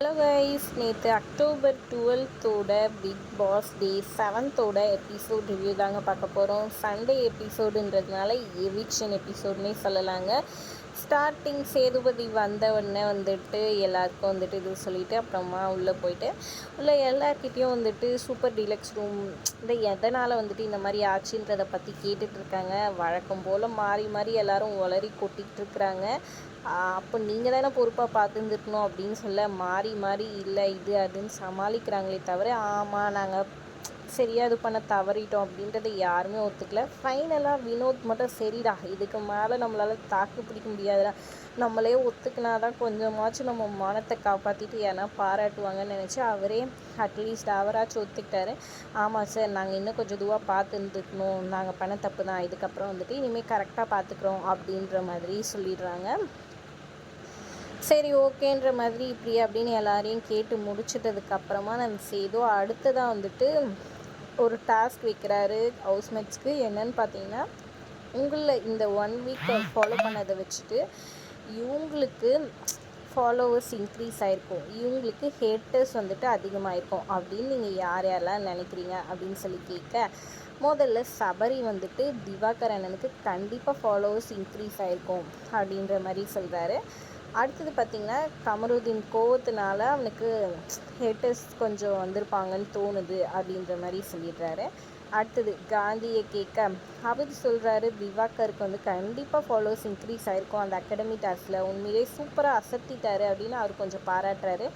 Hello guys நேற்று October டுவெல்த்தோட Bigg Boss day செவன்த்தோட எபிசோட் ரிவ்யூ தாங்க பார்க்க போகிறோம் சண்டே எபிசோடுன்றதுனால எவிக்ஷன் எபிசோட்னே சொல்லலாங்க. ஸ்டார்டிங் சேதுபதி வந்த உடனே வந்துட்டு எல்லாருக்கும் வந்துட்டு இது சொல்லிவிட்டு அப்புறமா உள்ளே போயிட்டு உள்ள எல்லார்கிட்டேயும் வந்துட்டு சூப்பர் டீலக்ஸ் ரூம் இந்த எதனால் வந்துட்டு இந்த மாதிரி ஆச்சுன்றதை பற்றி கேட்டுட்டு இருக்காங்க வழக்கம் போல் மாறி மாறி எல்லோரும் உளறி கொட்டிகிட்டு இருக்கிறாங்க அப்போ நீங்கள் தானே பொறுப்பாக பார்த்துருந்துருக்கணும் அப்படின்னு சொல்ல மாறி மாறி இல்லை இது அதுன்னு சமாளிக்கிறாங்களே தவிர ஆமாம் நாங்கள் சரியாக இது பண்ண தவறிட்டோம் அப்படின்றத யாருமே ஒத்துக்கல. ஃபைனலாக வினோத் மட்டும் சரிடா இதுக்கு மேலே நம்மளால் தாக்கு பிடிக்க முடியாதுடா. நம்மளே ஒத்துக்கினா தான் கொஞ்சமாச்சும் நம்ம மானத்தை காப்பாற்றிட்டு ஏன்னா பாராட்டுவாங்கன்னு நினச்சி அவரே அட்லீஸ்ட் அவராச்சும் ஒத்துக்கிட்டாரு. ஆமாம் சார் நாங்கள் இன்னும் கொஞ்சம் இதுவாக பார்த்துருந்துக்கணும். நாங்கள் பண்ண தப்பு தான் இதுக்கப்புறம் வந்துட்டு இனிமேல் கரெக்டாக பார்த்துக்குறோம் அப்படின்ற மாதிரி சொல்லிடுறாங்க. சரி ஓகேன்ற மாதிரி இப்படி அப்படின்னு எல்லாரையும் கேட்டு முடிச்சிட்டதுக்கப்புறமா நம்ம செய்தோம் அடுத்ததாக வந்துட்டு ஒரு டாஸ்க் வைக்கிறாரு ஹவுஸ்மேட்ஸ்க்கு என்னன்னு பார்த்தீங்கன்னா உங்களில் இந்த ஒன் வீக் ஃபாலோ பண்ணதை வச்சுட்டு இவங்களுக்கு ஃபாலோவர்ஸ் இன்க்ரீஸ் ஆகிருக்கும் இவங்களுக்கு ஹேட்டர்ஸ் வந்துட்டு அதிகமாகிருக்கும் அப்படின்னு நீங்கள் யார் யாரெல்லாம் நினைக்கிறீங்க அப்படின்னு சொல்லி கேட்க முதல்ல சபரி வந்துட்டு திவாகர் அண்ணனுக்கு கண்டிப்பாக ஃபாலோவர்ஸ் இன்க்ரீஸ் ஆகிருக்கும் அப்படின்ற மாதிரி சொல்கிறாரு அடுத்தது பார்த்திங்கன்னா கமருதீன் கோவத்தினால அவனுக்கு ஹேட்டர்ஸ் கொஞ்சம் வந்திருப்பாங்கன்னு தோணுது அப்படின்ற மாதிரி சொல்லிடுறாரு. அடுத்தது காந்தியை கேட்க அவர் சொல்கிறாரு திவாகருக்கு வந்து கண்டிப்பாக ஃபாலோவர்ஸ் இன்க்ரீஸ் ஆகிருக்கும் அந்த அகாடமி டாஸ்கில் உண்மையிலே சூப்பராக அசத்திட்டாரு அப்படின்னு அவர் கொஞ்சம் பாராட்டுறாரு.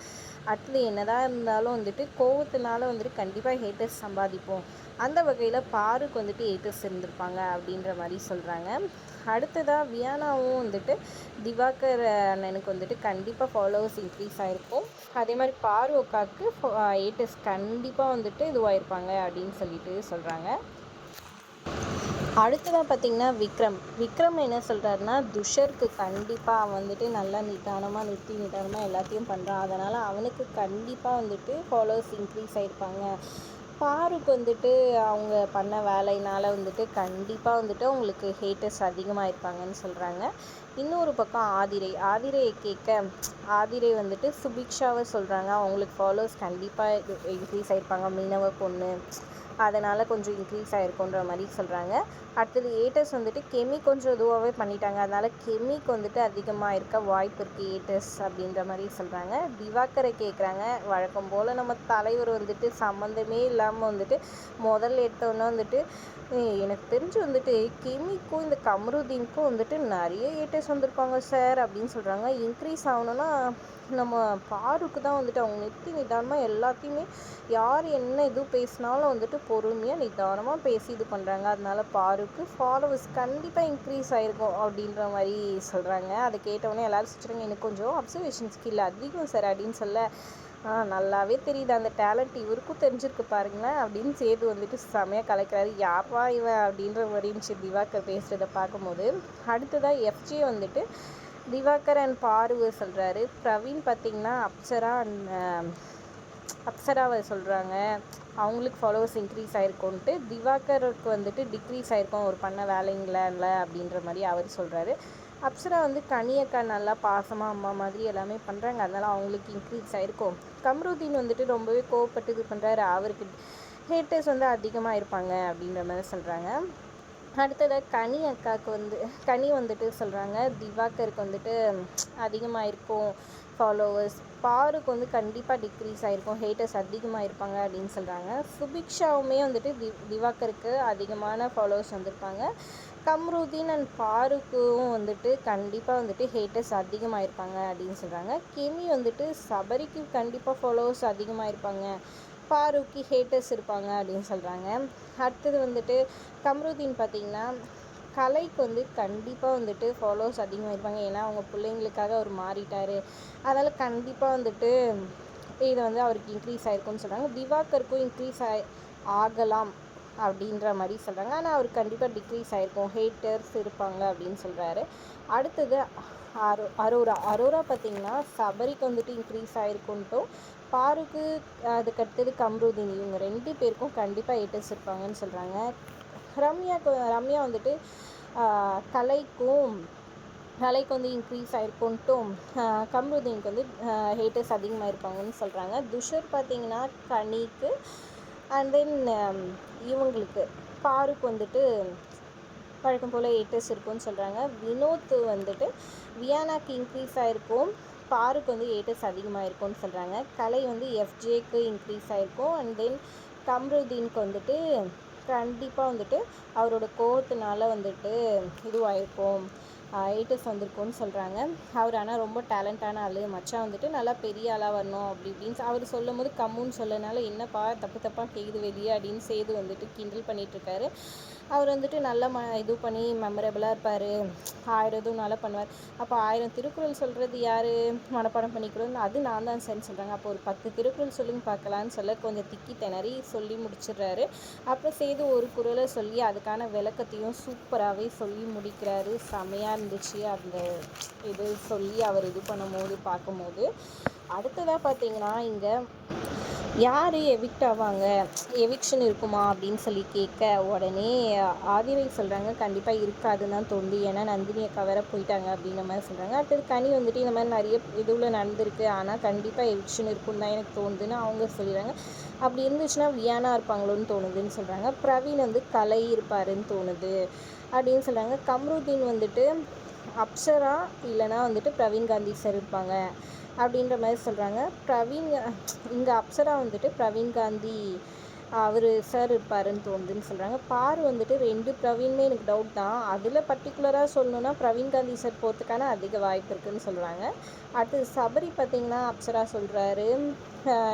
அடுத்தது என்னதான் இருந்தாலும் வந்துட்டு கோவத்தினால வந்துட்டு கண்டிப்பாக ஹேட்டர்ஸ் சம்பாதிப்போம். அந்த வகையில் பாருக்கு வந்துட்டு ஹேட்டர்ஸ் இருந்திருப்பாங்க அப்படின்ற மாதிரி சொல்கிறாங்க அடுத்ததாக வியானாவும் வந்துட்டு திவாகர் அண்ணனுக்கு வந்துட்டு கண்டிப்பாக ஃபாலோவர்ஸ் இன்க்ரீஸ் ஆகிருக்கும் அதே மாதிரி பாரு அக்காவுக்கு ஹேட்டர்ஸ் கண்டிப்பாக வந்துட்டு இதுவாகிருப்பாங்க அப்படின்னு சொல்லிட்டு சொல்கிறாங்க அடுத்ததாக பார்த்தீங்கன்னா விக்ரம். விக்ரம் என்ன சொல்கிறாருன்னா துஷருக்கு கண்டிப்பாக அவன் வந்துட்டு நல்லா நிதானமாக நிறுத்தி நிதானமாக எல்லாத்தையும் பண்ணுறான் அதனால் அவனுக்கு கண்டிப்பாக வந்துட்டு ஃபாலோவர்ஸ் இன்க்ரீஸ் ஆகிருப்பாங்க பாருக்கு வந்துட்டு அவங்க பண்ண வேலையினால் வந்துட்டு கண்டிப்பாக வந்துட்டு அவங்களுக்கு ஹேட்டர்ஸ் அதிகமாக இருப்பாங்கன்னு சொல்கிறாங்க இன்னொரு பக்கம் ஆதிரை. ஆதிரையை கேட்க ஆதிரை வந்துட்டு சுபிக்ஷாவை சொல்கிறாங்க அவங்களுக்கு ஃபாலோவர்ஸ் கண்டிப்பாக இன்க்ரீஸ் ஆகிருப்பாங்க மீனவ பொண்ணு. அதனால் கொஞ்சம் இன்க்ரீஸ் ஆகிருக்குன்ற மாதிரி சொல்கிறாங்க அடுத்தது ஏட்டர்ஸ் வந்துட்டு கெமி கொஞ்சம் இதுவாகவே பண்ணிட்டாங்க. அதனால் கெமிக்கு வந்துட்டு அதிகமாக இருக்க வாய்ப்பு இருக்குது ஏட்டர்ஸ் அப்படின்ற மாதிரி சொல்கிறாங்க திவாக்கரை கேட்குறாங்க வழக்கம் போல் நம்ம தலைவர் வந்துட்டு சம்மந்தமே இல்லாமல் வந்துட்டு முதல்ல எடுத்தோன்னே வந்துட்டு எனக்கு தெரிஞ்சு வந்துட்டு கெமிக்கும் இந்த கமருதீனுக்கும் வந்துட்டு நிறைய ஏட்டர்ஸ் வந்திருப்பாங்க சார் அப்படின்னு சொல்கிறாங்க இன்க்ரீஸ் ஆகணுன்னா நம்ம பாருக்கு தான் வந்துட்டு அவங்க நிறுத்தி நிதானமாக எல்லாத்தையுமே யார் என்ன இது பேசினாலும் வந்துட்டு பொறுமையாக நிதானமாக பேசி இது பண்ணுறாங்க அதனால பாருக்கு ஃபாலோவர்ஸ் கண்டிப்பாக இன்க்ரீஸ் ஆகிருக்கும் அப்படின்ற மாதிரி சொல்கிறாங்க அதை கேட்டவொடனே எல்லோரும் சொல்கிறாங்க எனக்கு கொஞ்சம் அப்சர்வேஷன் ஸ்கில் அதிகம் சார் அப்படின்னு சொல்ல. நல்லாவே தெரியுது. அந்த டேலண்ட் இவருக்கும் தெரிஞ்சிருக்கு பாருங்களேன் அப்படின்னு சேது வந்துட்டு செமையாக கலைக்கிறாரு. யாப்பா இவன் அப்படின்ற மாதிரி இருந்துச்சு திவாக்கர் பேசுகிறத பார்க்கும்போது அடுத்ததாக எஃப்ஜே வந்துட்டு திவாகர் அண்ட் பார்வை சொல்கிறாரு பிரவீன் பார்த்திங்கன்னா அப்சரா அண்ட் அப்சராவை சொல்கிறாங்க அவங்களுக்கு ஃபாலோவர்ஸ் இன்க்ரீஸ் ஆகிருக்கோன்ட்டு திவாகருக்கு வந்துட்டு டிக்ரீஸ் ஆகிருக்கோம் ஒரு பண்ண இல்லை அப்படின்ற மாதிரி அவர் சொல்கிறாரு அப்சரா வந்து கனியக்கா நல்லா பாசமாக அம்மா மாதிரி எல்லாமே பண்ணுறாங்க அதனால் அவங்களுக்கு இன்க்ரீஸ் ஆகிருக்கும் கம்ருதீன் வந்துட்டு ரொம்பவே கோவப்பட்டு இது பண்ணுறாரு அவருக்கு ஹேட்டர்ஸ் வந்து அதிகமாக இருப்பாங்க அப்படின்ற மாதிரி சொல்கிறாங்க அடுத்தது கனி அக்காவுக்கு வந்து கனி வந்துட்டு சொல்கிறாங்க திவாகருக்கு வந்துட்டு அதிகமாக இருக்கும் ஃபாலோவர்ஸ் பாருக்கு வந்து கண்டிப்பாக டிக்ரீஸ் ஆகிருக்கும் ஹேட்டர்ஸ் அதிகமாக இருப்பாங்க அப்படின்னு சொல்கிறாங்க சுபிக்ஷாவுமே வந்துட்டு தி திவாகருக்கு அதிகமான ஃபாலோவர்ஸ் வந்திருப்பாங்க. கம்ருதீன் அண்ட் பாருக்கும் வந்துட்டு கண்டிப்பாக வந்துட்டு ஹேட்டர்ஸ் அதிகமாக இருப்பாங்க அப்படின்னு சொல்கிறாங்க கெமி வந்துட்டு சபரிக்கு கண்டிப்பாக ஃபாலோவர்ஸ் அதிகமாக இருப்பாங்க ஃபாரூக்கி ஹேட்டர்ஸ் இருப்பாங்க அப்படின்னு சொல்கிறாங்க அடுத்தது வந்துட்டு கம்ருதீன் பார்த்திங்கன்னா கலைக்கு வந்து கண்டிப்பாக வந்துட்டு ஃபாலோவர்ஸ் அதிகமாக இருப்பாங்க. ஏன்னா அவங்க பிள்ளைங்களுக்காக அவர் மாறிட்டார். அதனால் கண்டிப்பாக வந்துட்டு இதை வந்து அவருக்கு இன்க்ரீஸ் ஆகிருக்கும்னு சொல்கிறாங்க திவாகருக்கும் இன்க்ரீஸ் ஆகி ஆகலாம் அப்படின்ற மாதிரி சொல்கிறாங்க ஆனால் அவர் கண்டிப்பாக டிக்ரீஸ் ஆகிருக்கும் ஹேட்டர்ஸ் இருப்பாங்க அப்படின்னு சொல்கிறாரு அடுத்தது அரோ அரோரா அரோரா பார்த்திங்கன்னா சபரிக்கு வந்துட்டு இன்க்ரீஸ் ஆகிருக்குன்ட்டும் பாருக்கு அதுக்கடுத்தது கம்ருதினி. இவங்க ரெண்டு பேருக்கும் கண்டிப்பாக ஏட்டர்ஸ் இருப்பாங்கன்னு சொல்கிறாங்க ரம்யாக்கு ரம்யா வந்துட்டு கலைக்கும் கலைக்கு வந்து இன்க்ரீஸ் ஆகிருக்கும்ட்டும் கம்ருதினிக்கு வந்து ஹேட்டர்ஸ் அதிகமாக இருப்பாங்கன்னு சொல்கிறாங்க துஷர் பார்த்தீங்கன்னா கனிக்கு அண்ட் தென் இவங்களுக்கு பாருக்கு வந்துட்டு வழக்கம் போல் எயிட்டர்ஸ் இருக்கும்னு சொல்கிறாங்க வினோத் வந்துட்டு வியானாக்கு இன்க்ரீஸ் ஆகிருக்கும் பாருக்கு வந்து ஏட்டஸ் அதிகமாக இருக்கும்னு சொல்கிறாங்க கலை வந்து எஃப்ஜேக்கு இன்க்ரீஸ் ஆகிருக்கும் அண்ட் தென் கம்ருதீனுக்கு வந்துட்டு கண்டிப்பாக வந்துட்டு அவரோட கோவத்தினால வந்துட்டு இதுவாகிருக்கும் ஏட்டஸ் வந்திருக்கும்னு சொல்கிறாங்க அவர் ஆனால் ரொம்ப டேலண்டான ஆள். மச்சான் வந்துட்டு நல்லா பெரிய ஆளாக வரணும் அப்படி இப்படின்னு அவர் சொல்லும் போது கம்முன்னு சொல்லனால என்னப்பா தப்பு தப்பாக கேட்குது வெளியே? அப்படின்னு சேது வந்துட்டு கிண்டல் பண்ணிகிட்ருக்காரு அவர் வந்துட்டு நல்லா ம இது பண்ணி மெமரபிளாக இருப்பார். ஆயிரம் இதுவும் நல்லா பண்ணுவார். அப்போ ஆயிரம் திருக்குறள் சொல்கிறது யார்? மனப்பாடம் பண்ணிக்கிறோம் அது நான் தான் சரின்னு சொல்கிறாங்க அப்போ ஒரு பத்து திருக்குறள் சொல்லுங்க பார்க்கலான்னு சொல்ல கொஞ்சம் திக்கி திணறி சொல்லி முடிச்சிடுறாரு. அப்புறம் சேது ஒரு குரலை சொல்லி அதுக்கான விளக்கத்தையும் சூப்பராகவே சொல்லி முடிக்கிறாரு. செமையாக இருந்துச்சு அந்த இது சொல்லி அவர் இது பண்ணும்போது பார்க்கும்போது. அடுத்ததாக பார்த்தீங்கன்னா இங்கே யார் எவிக்ட் ஆவாங்க? எவிக்ஷன் இருக்குமா? அப்படின்னு சொல்லி கேட்க உடனே ஆதிரை சொல்கிறாங்க கண்டிப்பாக இருக்காதுன்னு தான் தோணுது. ஏன்னா நந்தினியை கவர போயிட்டாங்க அப்படின்ற மாதிரி சொல்கிறாங்க அடுத்தது கனி வந்துட்டு இந்த மாதிரி நிறைய இதுவில் நடந்திருக்கு. ஆனால் கண்டிப்பாக எவிக்ஷன் இருக்குன்னு தான் எனக்கு தோணுதுன்னு அவங்க சொல்லிடுறாங்க. அப்படி இருந்துச்சுன்னா வியானா இருப்பாங்களோன்னு தோணுதுன்னு சொல்கிறாங்க பிரவீன் வந்து கலை இருப்பாருன்னு தோணுது அப்படின்னு சொல்கிறாங்க கம்ருதீன் வந்துட்டு அப்சரா இல்லைனா வந்துட்டு பிரவீன் காந்தி சார் இருப்பாங்க அப்படின்ற மாதிரி சொல்கிறாங்க பிரவீன் இங்கே அப்சரா வந்துட்டு பிரவீன் காந்தி அவர் சார் இருப்பாருன்னு தோணுதுன்னு சொல்கிறாங்க பார் வந்துட்டு ரெண்டு பிரவீன்மே எனக்கு டவுட் தான். அதில் பர்டிகுலராக சொல்லணுன்னா பிரவீன் காந்தி சார் போகிறதுக்கான அதிக வாய்ப்பு இருக்குதுன்னு சொல்கிறாங்க அடுத்து சபரி பார்த்திங்கன்னா அப்சரா சொல்கிறாரு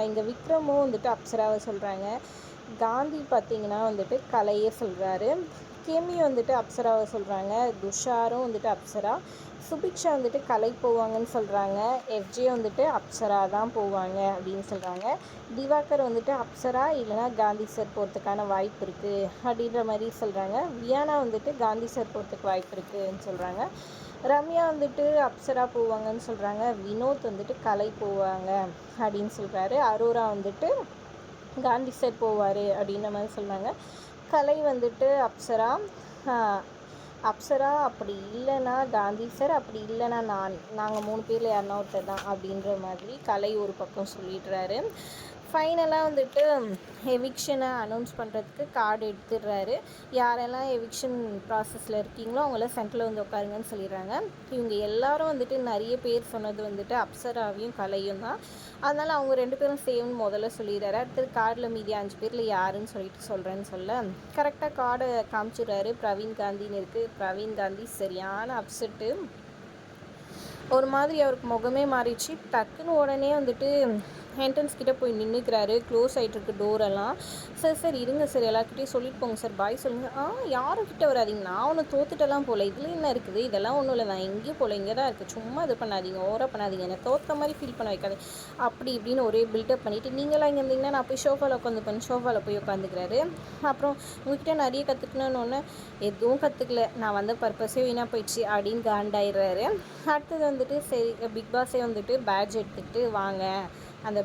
இங்கே விக்ரமும் வந்துட்டு அப்சராவை சொல்கிறாங்க காந்தி பார்த்திங்கன்னா வந்துட்டு கலையே சொல்கிறாரு கேமி வந்துட்டு அப்சராவை சொல்கிறாங்க துஷாரும் வந்துட்டு அப்சரா. சுபிக்ஷா வந்துட்டு கலை போவாங்கன்னு சொல்கிறாங்க எஃப்ஜே வந்துட்டு அப்சரா தான் போவாங்க அப்படின்னு சொல்கிறாங்க திவாகர் வந்துட்டு அப்சரா இல்லைனா காந்தி சார் போகிறதுக்கான வாய்ப்பு இருக்குது அப்படின்ற மாதிரி சொல்கிறாங்க வியானா வந்துட்டு காந்தி சார் போகிறதுக்கு வாய்ப்பு இருக்குதுன்னு சொல்கிறாங்க ரம்யா வந்துட்டு அப்சரா போவாங்கன்னு சொல்கிறாங்க வினோத் வந்துட்டு கலை போவாங்க அப்படின்னு சொல்கிறாரு அரோரா வந்துட்டு காந்தி சார் போவார் அப்படின்ற மாதிரி சொல்கிறாங்க கலை வந்துட்டு அப்சரா. அப்சரா அப்படி இல்லைன்னா காந்தி சார் அப்படி இல்லைன்னா நான் நாங்கள் மூணு பேரில் யாருன்னா ஒருத்தர் தான் அப்படின்ற மாதிரி கலை ஒரு பக்கம் சொல்லிடுறாரு. ஃபைனலாக வந்துட்டு எவிக்ஷனை அனௌன்ஸ் பண்ணுறதுக்கு கார்டு எடுத்துடுறாரு. யாரெல்லாம் எவிக்ஷன் ப்ராசஸில் இருக்கீங்களோ அவங்களாம் சென்டரில் வந்து உட்காருங்கன்னு சொல்லிடுறாங்க. இவங்க எல்லாரும் வந்துட்டு நிறைய பேர் சொன்னது வந்துட்டு அப்சராவையும் கலையும் தான். அதனால் அவங்க ரெண்டு பேரும் சேம்னு முதல்ல சொல்லிடுறாரு. அடுத்தது கார்டில் மீதி அஞ்சு பேரில் யாருன்னு சொல்லிட்டு சொல்கிறேன்னு சொல்ல. கரெக்டாக கார்டை காமிச்சிடுறாரு. பிரவீன் காந்தின்னு இருக்குது பிரவீன் காந்தி சரியான அப்செட்டு ஒரு மாதிரி அவருக்கு முகமே மாறிடுச்சு. டக்குன்னு உடனே வந்துட்டு என்ட்ரன்ஸ் கிட்டே போய் நின்றுக்கிறாரு க்ளோஸ் ஆகிட்டுருக்கு டோரெல்லாம் சார் சார் இருங்க சார் எல்லாருக்கிட்டையும் சொல்லிட்டு போங்க சார். பாய் சொல்லுங்கள் ஆ யாரும் கிட்டே வராதிங்க? நான் ஒன்று தோத்துட்டெல்லாம் போகல இதில் என்ன இருக்குது? இதெல்லாம் ஒன்றும் இல்லை. நான் எங்கேயும் போகல இங்கே தான் இருக்குது சும்மா இது பண்ணாதீங்க. ஓவராக பண்ணாதீங்க. என்னை தோற்ற மாதிரி ஃபீல் பண்ண வைக்காது அப்படி இப்படின்னு ஒரே பில்டப் பண்ணிவிட்டு நீங்களாம் இங்கே இருந்தீங்கன்னா நான் போய் ஷோஃபாவில் உட்காந்து பண்ணி ஷோஃபாவில் போய் உட்காந்துக்கிறாரு. அப்புறம் உங்ககிட்ட நிறைய கற்றுக்கணுன்னு எதுவும் கற்றுக்கல நான் வந்த பர்பஸே வீணாக போயிடுச்சு அப்படின்னு காண்டாயிடுறாரு அடுத்தது வந்துட்டு சரி பிக் பாஸே வந்துட்டு பேட்ஜ் எடுத்துகிட்டு வாங்க. அந்த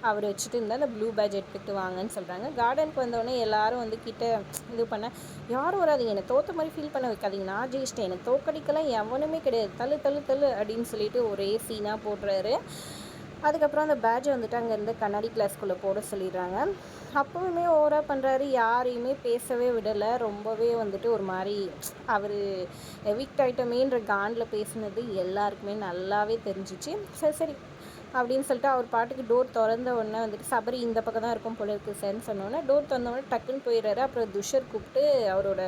அவர் வச்சுட்டு இருந்தால் அந்த ப்ளூ பேட்ச் எடுத்துகிட்டு வாங்கன்னு சொல்கிறாங்க கார்டனுக்கு வந்தோடனே எல்லாரும் வந்து கிட்டே இது பண்ண யாரும் வராதிங்க என்னை தோற்ற மாதிரி ஃபீல் பண்ண வைக்காதீங்க. நான் ஜெயிச்சிட்டேன். எனக்கு தோக்கடிக்கலாம் எவனுமே கிடையாது. தள்ளு தள்ளு தள்ளு அப்படின்னு சொல்லிட்டு ஒரே சீனாக போடுறாரு. அதுக்கப்புறம் அந்த பேட்சை வந்துட்டு அங்கேருந்து கண்ணாடி கிளாஸ்க்குள்ளே போட சொல்லிடுறாங்க. அப்போவுமே ஓவராக பண்ணுறாரு யாரையுமே பேசவே விடலை. ரொம்பவே வந்துட்டு ஒரு மாதிரி அவர் எவிக்ட் ஐட்டமேன்ற காண்டில் பேசினது எல்லாருக்குமே நல்லாவே தெரிஞ்சிச்சு. சரி சரி. அப்படின்னு சொல்லிட்டு அவர் பாட்டுக்கு டோர் திறந்த உடனே வந்துட்டு சபரி இந்த பக்கம் தான் இருக்கும் போல இருக்குது சார்னு சொன்னோன்னே டோர் திறந்தோடனே டக்குன்னு போயிடுறாரு. அப்புறம் துஷர் கூப்பிட்டு அவரோட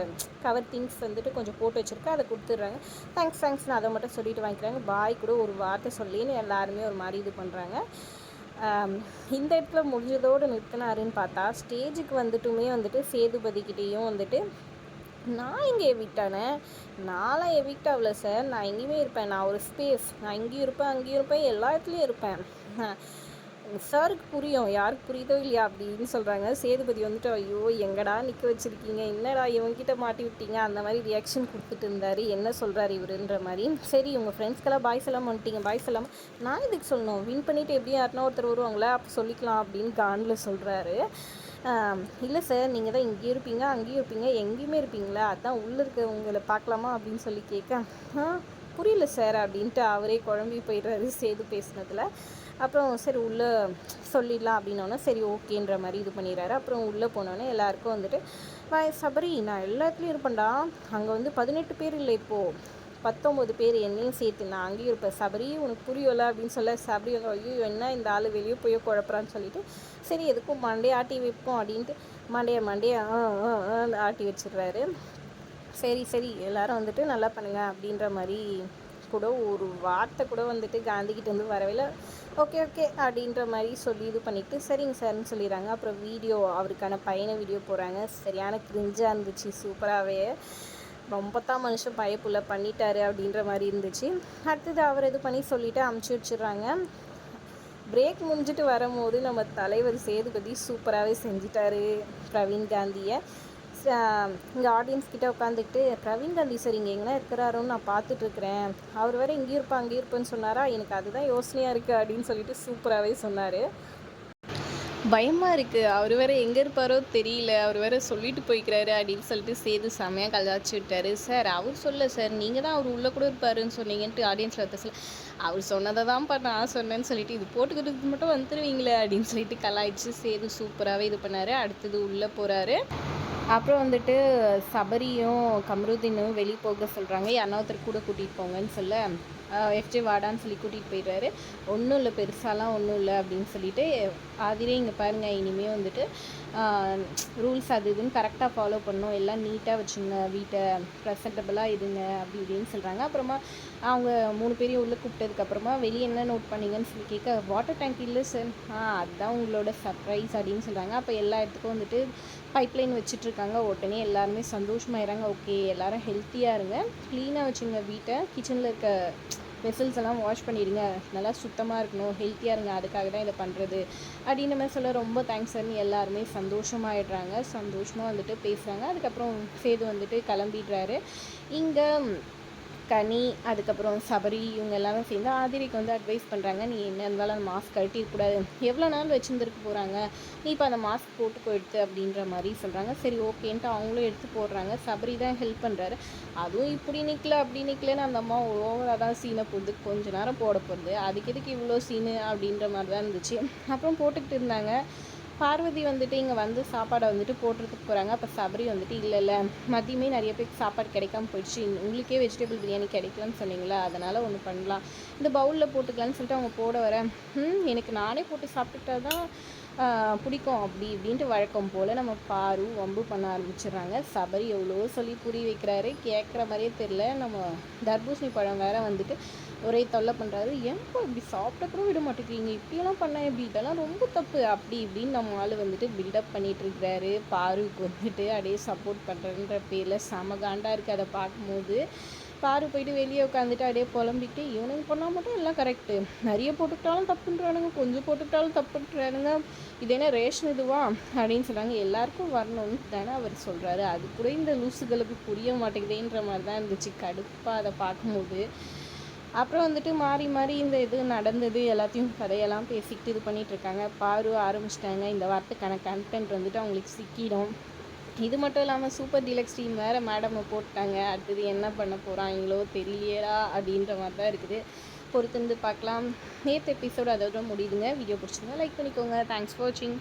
கவர் திங்ஸ் வந்துட்டு கொஞ்சம் போட்டு வச்சுருக்கு. அதை கொடுத்துட்றாங்க. தேங்க்ஸ் தேங்க்ஸ்னு அதை மட்டும் சொல்லிட்டு வாங்கிக்கிறாங்க பாய் கூட ஒரு வார்த்தை சொல்லின்னு எல்லாருமே ஒரு மாதிரி இது பண்ணுறாங்க இந்த இடத்துல முடிஞ்சதோடு நிறுத்தினாருன்னு பார்த்தா ஸ்டேஜுக்கு வந்துட்டுமே வந்துட்டு சேதுபதிக்கிட்டேயும் வந்துட்டு நான் இங்கே எவிக்டானே நான்லாம் எவிக்ட் ஆகல சார். நான் எங்கேயுமே இருப்பேன். நான் ஒரு ஸ்பேஸ் நான் இங்கேயும் இருப்பேன் அங்கேயும் இருப்பேன் எல்லா இடத்துலையும் இருப்பேன். சாருக்கு புரியும். யாருக்கு புரியுதோ இல்லையா அப்படின்னு சொல்கிறாங்க சேதுபதி வந்துட்டு ஐயோ எங்கடா நிற்க வச்சுருக்கீங்க? என்னடா இவங்ககிட்ட மாட்டி விட்டீங்க? அந்த மாதிரி ரியாக்ஷன் கொடுத்துட்டு இருந்தார். என்ன சொல்கிறார் இவருன்ற மாதிரி. சரி உங்கள் ஃப்ரெண்ட்ஸ்க்கெல்லாம் பாய்ஸ் எல்லாம் வந்துட்டீங்க. பாய்ஸ் எல்லாம் நான் இதுக்கு சொல்லணும்? வின் பண்ணிவிட்டு எப்படியும் யாருன்னா ஒருத்தர் வருவாங்களே அப்போ சொல்லிக்கலாம் அப்படின்னு காண்டில் சொல்கிறாரு இல்லை சார் நீங்கள் தான் இங்கேயும் இருப்பீங்க அங்கேயும் இருப்பீங்க எங்கேயுமே இருப்பீங்களா? அதான் உள்ளே இருக்க உங்களை பார்க்கலாமா அப்படின்னு சொல்லி கேட்க புரியல சார் அப்படின்ட்டு அவரே குழம்பி போயிடுறாரு சேது பேசுனதில். அப்புறம் சரி உள்ளே சொல்லிடலாம் அப்படின்னோடனே சரி ஓகேன்ற மாதிரி இது பண்ணிடுறாரு. அப்புறம் உள்ளே போனோன்னே எல்லாருக்கும் வந்துட்டு சபரி நான் எல்லாத்துலேயும் இருப்பேன்டா. அங்கே வந்து பதினெட்டு பேர் இல்லை இப்போது பத்தொம்பது பேர் என்னையும் சேர்த்து நான் அங்கேயும் இருப்பேன். சபரி உனக்கு புரியல அப்படின்னு சொல்ல சபரி வந்து ஐயோ என்ன இந்த ஆள் வெளியே போய் குழப்பறான்னு சொல்லிட்டு சரி எதுக்கும் மண்டே ஆட்டி வைப்போம் அப்படின்ட்டு மண்டையை மண்டையை ஆ ஆ, ஆட்டி வச்சிடுறாரு. சரி சரி எல்லாரும் வந்துட்டு நல்லா பண்ணுங்க அப்படின்ற மாதிரி கூட ஒரு வார்த்தை கூட வந்துட்டு காந்திக்கிட்ட வந்து வரவே இல்லை ஓகே ஓகே அப்படின்ற மாதிரி சொல்லி இது பண்ணிவிட்டு சரிங்க சார்னு சொல்லிடுறாங்க. அப்புறம் வீடியோ அவருக்கான பயண வீடியோ போகிறாங்க சரியான கிரிஞ்சாக இருந்துச்சு சூப்பராகவே. ரொம்ப தான் மனுஷன் பயப்புள்ள பண்ணிட்டாரு அப்படின்ற மாதிரி இருந்துச்சு. அடுத்தது அவர் இது பண்ணி சொல்லிவிட்டு அமுச்சு வச்சிடுறாங்க. பிரேக் முடிஞ்சிட்டு வரும்போது நம்ம தலைவர் சேதுபதி சூப்பராகவே செஞ்சிட்டாரு பிரவீன் காந்தியை. இங்கே ஆடியன்ஸ் கிட்டே உட்காந்துக்கிட்டு பிரவீன் காந்தி சார் இங்கே எங்கன்னா இருக்கிறாருன்னு நான் பார்த்துட்ருக்குறேன் அவர் வேற இங்கேயும் இருப்பா அங்கேயும் இருப்பேன்னு சொன்னாரா? எனக்கு அதுதான் யோசனையாக இருக்குது அப்படின்னு சொல்லிட்டு சூப்பராகவே சொன்னார். பயமாக இருக்குது அவர் வேற எங்கே இருப்பாரோ தெரியல. அவர் வேற சொல்லிட்டு போய்க்கிறாரு அப்படின்னு சொல்லிட்டு சேது செமையாக கலாச்சி விட்டாரு. சார் அவர் சொல்ல சார் நீங்கள் தான் அவர் உள்ளே கூட இருப்பாருன்னு சொன்னீங்கன்ட்டு ஆடியன்ஸில் ஒருத்தர் சொல்ல அவர் சொன்னதை தான்ப்பா நான் சொன்னேன்னு சொல்லிட்டு இது போட்டுக்கிறதுக்கு மட்டும் வந்துடுவீங்களே அப்படின்னு சொல்லிட்டு கலாய்ச்சி சேது சூப்பராகவே இது பண்ணார். அடுத்தது உள்ளே போகிறாரு அப்புறம் வந்துட்டு சபரியும் கமருதீனும் வெளியே போக சொல்கிறாங்க யாருன்னா ஒருத்தர் கூட கூட்டிகிட்டு போங்கன்னு சொல்ல எஃப்ஜே வாடான்னு சொல்லி கூட்டிகிட்டு போயிடுறாரு ஒன்றும் இல்லை பெருசாலாம் ஒன்றும் இல்லை அப்படின்னு சொல்லிட்டு ஆதிரே இங்கே பாருங்கள் இனிமேல் வந்துட்டு ரூல்ஸ் அது இதுன்னு கரெக்டாக ஃபாலோ பண்ணணும். எல்லாம் நீட்டாக வச்சுங்க வீட்டை ப்ரெசன்டபுளாக இருங்க அப்படி இப்படின்னு சொல்கிறாங்க அப்புறமா அவங்க மூணு பேரையும் உள்ளே கூப்பிட்டதுக்கப்புறமா வெளியே என்ன நோட் பண்ணீங்கன்னு சொல்லி கேட்க வாட்டர் டேங்க் இல்லை சார் ஆ அதுதான் உங்களோட சர்ப்ரைஸ் அப்படின்னு சொல்கிறாங்க அப்போ எல்லா இடத்துக்கும் வந்துட்டு பைப்லைன் வச்சிட்ருக்காங்க உடனே எல்லாருமே சந்தோஷமாயிறாங்க ஓகே எல்லாரும் ஹெல்த்தியாக இருங்க. க்ளீனாக வச்சுங்க வீட்டை. கிச்சனில் இருக்க வெசல்ஸ் எல்லாம் வாஷ் பண்ணிடுங்க. நல்லா சுத்தமாக இருக்கணும் ஹெல்த்தியாக இருங்க அதுக்காக தான் இதை பண்ணுறது அப்படின்னு மாதிரி சொல்ல ரொம்ப தேங்க்ஸ் சார்னு எல்லாருமே சந்தோஷமாயிடுறாங்க சந்தோஷமாக வந்துட்டு பேசுகிறாங்க அதுக்கப்புறம் சேது வந்துட்டு கிளம்பிடுறாரு. இங்கே கனி அதுக்கப்புறம் சபரி இவங்க எல்லாரும் சேர்ந்து ஆதிரிக்கு வந்து அட்வைஸ் பண்ணுறாங்க நீ என்ன இருந்தாலும் அந்த மாஸ்க் கழட்டிடக்கூடாது எவ்வளோ நாள் வச்சுருந்துருக்க போகிறாங்க நீ இப்போ அந்த மாஸ்க் போட்டு போயிடுத்து அப்படின்ற மாதிரி சொல்கிறாங்க சரி ஓகேன்ட்டு அவங்களும் எடுத்து போடுறாங்க. சபரி தான் ஹெல்ப் பண்ணுறாரு அதுவும் இப்படி நிற்கல அப்படி நிற்கலன்னு அந்த அம்மா ஓவராக தான் சீனை போடுது கொஞ்ச நேரம் போட போகிறது அதுக்கு எதுக்கு இவ்வளோ சீனு அப்படின்ற மாதிரி தான் இருந்துச்சு. அப்புறம் போட்டுக்கிட்டு இருந்தாங்க. பார்வதி வந்துட்டு இங்கே வந்து சாப்பாடை வந்துட்டு போட்டுறதுக்கு போகிறாங்க அப்போ சபரி வந்துட்டு இல்லை இல்லை மதியமே நிறைய பேருக்கு சாப்பாடு கிடைக்காம போயிடுச்சு. உங்களுக்கே வெஜிடபிள் பிரியாணி கிடைக்கலன்னு சொன்னீங்களா அதனால் ஒன்று பண்ணலாம். இந்த பவுலில் போட்டுக்கலான்னு சொல்லிட்டு அவங்க போட வர எனக்கு நானே போட்டு சாப்பிட்டுட்டா தான் பிடிக்கும் அப்படி இப்படின்ட்டு வழக்கம் போல் நம்ம பாரு வம்பு பண்ண ஆரம்பிச்சிடுறாங்க. சபரி எவ்வளோ சொல்லி புரிய வைக்கிறாரு கேட்குற மாதிரியே தெரில நம்ம தர்பூசணி பழம் வேறு வந்துட்டு ஒரே தொல்லை பண்ணுறாரு ஏன்ப்பா இப்படி சாப்பிட்டப்புறம் விட மாட்டேங்கிறீங்க? இப்படியெல்லாம் பண்ண இப்படி இதெல்லாம் ரொம்ப தப்பு. அப்படி இப்படின்னு நம்ம ஆள் வந்துட்டு பில்டப் பண்ணிகிட்ருக்கிறாரு பாருக்கு வந்துட்டு அப்படியே சப்போர்ட் பண்ணுறன்ற பேரில் செமகாண்டாக இருக்குது அதை பார்க்கும்போது பாரு போயிட்டு வெளியே உட்காந்துட்டு அப்படியே புலம்பிட்டு இவனுங்க பண்ணால் மட்டும் எல்லாம் கரெக்டு நிறைய போட்டுக்கிட்டாலும் தப்புன்றானுங்க கொஞ்சம் போட்டுக்கிட்டாலும் தப்புன்றானுங்க. இது என்ன ரேஷன் இதுவா? அப்படின்னு சொல்கிறாங்க எல்லாருக்கும் வரணும்னு தானே அவர் சொல்கிறாரு அது கூட இந்த லூசுகளுக்கு புரிய மாட்டேங்குதுன்ற மாதிரி தான் இருந்துச்சு. கடுப்பாக அதை பார்க்கும்போது. அப்புறம் வந்துட்டு மாறி மாறி இந்த இது நடந்தது எல்லாத்தையும் கதையெல்லாம் பேசிக்கிட்டு இது பண்ணிகிட்ருக்காங்க இருக்காங்க. பாரு ஆரம்பிச்சிட்டாங்க. இந்த வாரத்துக்கான கண்டென்ட் வந்துட்டு அவங்களுக்கு சிக்கிடும். இது மட்டும் இல்லாமல் சூப்பர் டீலக்ஸ் டீம் வேறு மேடம் போட்டாங்க. அடுத்தது என்ன பண்ண போகிறாங்களோ தெரியலையேடா அப்படின்ற மாதிரி தான் இருக்குது. பொறுத்திருந்து பார்க்கலாம். நேற்று எபிசோடு அதோட முடியுதுங்க. வீடியோ பிடிச்சிருந்தா லைக் பண்ணிக்கோங்க. தேங்க்ஸ் ஃபார் வாட்சிங்